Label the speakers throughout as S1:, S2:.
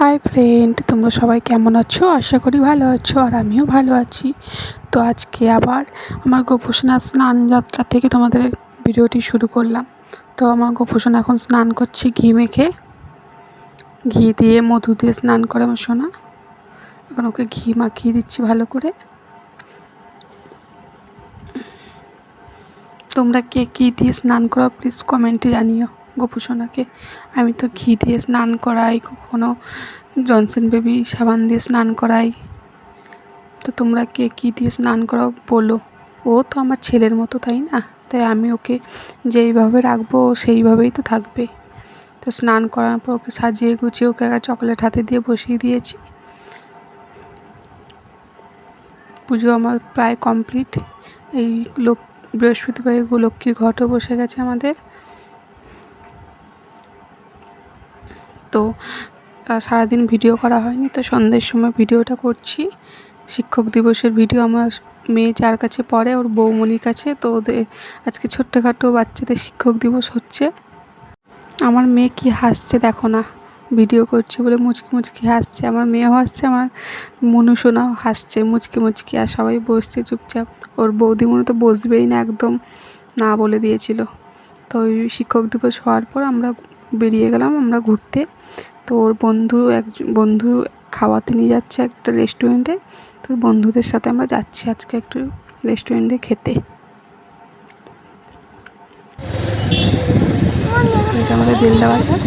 S1: Hi friend তোমরা সবাই কেমন আছো? আশা করি ভালো আছো আর আমিও ভালো আছি। তো আজকে আবার আমার গোপোষণা স্নান যাত্রা থেকে তোমাদের ভিডিওটি শুরু করলাম। তো আমার গোপোষণা এখন স্নান করছে ঘি মেখে। ঘি দিয়ে মধু দিয়ে স্নান করে আমার সোনা। এখন ওকে ঘি মাখিয়ে দিচ্ছি ভালো করে। তোমরা কে কী দিয়ে স্নান করো প্লিজ কমেন্টে জানিও। গোপুসোনাকে। আমি তো ঘি দিয়ে স্নান করাই, কখনো জনসন বেবি সাবান দিয়ে স্নান করাই। তো তোমরা কে কী দিয়ে স্নান করাও বলো। ও তো আমার ছেলের মতো, তাই না? তাই আমি ওকে যেইভাবে রাখব, সেইভাবেই তো থাকবে। তো স্নান করার পর ওকে সাজিয়ে গুছিয়ে ওকে একটা চকলেট হাতে দিয়ে বসিয়ে দিয়েছি। পুজো আমার প্রায় কমপ্লিট। এই লোক, বৃহস্পতিবারে লক্ষ্মীর ঘটও বসে গেছে আমাদের। তো সারাদিন ভিডিও করা হয়নি, তো সন্ধ্যের সময় ভিডিওটা করছি। শিক্ষক দিবসের ভিডিও আমার মেয়ে যার কাছে পড়ে, ওর বৌমনির কাছে, তো ওদের আজকে ছোট্টখাটো বাচ্চাদের শিক্ষক দিবস হচ্ছে। আমার মেয়ে কি হাসছে দেখো না, ভিডিও করছি বলে মুচকি মুচকি হাসছে। আমার মেয়েও হাসছে, আমার মনুষোনাও হাসছে, মুচকি মুচকি, আর সবাই বসছে চুপচাপ। ওর বৌদি মনে তো বসবেই না একদম, না বলে দিয়েছিল। তো ওই শিক্ষক দিবস হওয়ার পর আমরা বেরিয়ে গেলাম আমরা ঘুরতে। তো ওর বন্ধু এক বন্ধু খাওয়াতে নিয়ে যাচ্ছে একটা রেস্টুরেন্টে তো বন্ধুদের সাথে আমরা যাচ্ছি আজকে একটু রেস্টুরেন্টে খেতে। এটা আমাদের বেলদা বাজার।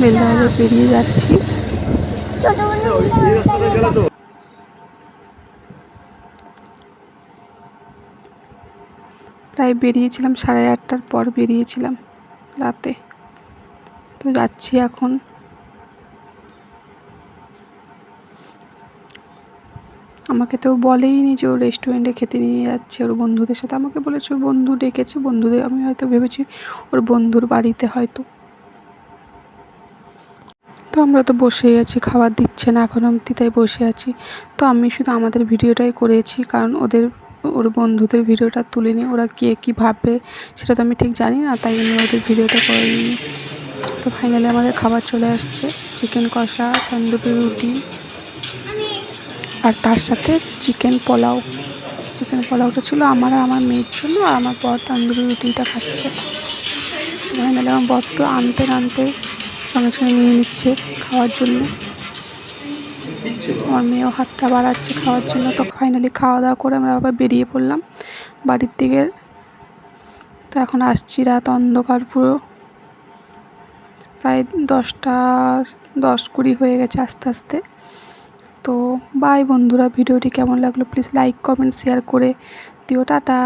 S1: বেলদা বাজার পেরিয়ে যাচ্ছি। প্রায় বেরিয়েছিলাম সাড়ে আটটার পর বেরিয়েছিলাম রাতে। তো যাচ্ছি এখন। আমাকে তো বলেই নি যে ও রেস্টুরেন্টে খেতে নিয়ে যাচ্ছে, ওর বন্ধুদের সাথে। আমাকে বলেছে, ওর বন্ধু ডেকেছে, বন্ধুদের, আমি হয়তো ভেবেছি ওর বন্ধুর বাড়িতে হয়তো। তো আমরা তো বসেই আছি, খাবার দিচ্ছে না এখন অবধি, তাই বসে আছি। তো আমি শুধু আমাদের ভিডিওটাই করেছি, কারণ ওদের, ওর বন্ধুদের ভিডিওটা তুলিনি ওরা কে কী ভাববে, সেটা তো আমি ঠিক জানি না, তাই আমি ওদের ভিডিওটা করিনি। তো ফাইনালি আমাদের খাবার চলে আসছে। চিকেন কষা, তন্দুরি রুটি আর তার সাথে চিকেন পোলাও। চিকেন পোলাওটা ছিল আমার আর আমার মেয়ের জন্য আর আমার বর তন্দুরি রুটিটা খাচ্ছে। ফাইনালি আমার বর তো আনতে আনতে সঙ্গে সঙ্গে নিয়ে নিচ্ছে খাওয়ার জন্য। আমার মেয়েও হাতটা বাড়াচ্ছে খাওয়ার জন্য। তো ফাইনালি খাওয়া দাওয়া করে আমরা আবার বেরিয়ে পড়লাম বাড়ির দিকে। তো এখন আসছি রাত অন্ধকার পুরো। প্রায় দশটা, দশ কুড়ি হয়ে গেছে আস্তে আস্তে। তো বাই বন্ধুরা, ভিডিওটি কেমন লাগল প্লিজ লাইক কমেন্ট শেয়ার করে দিও, টাটা।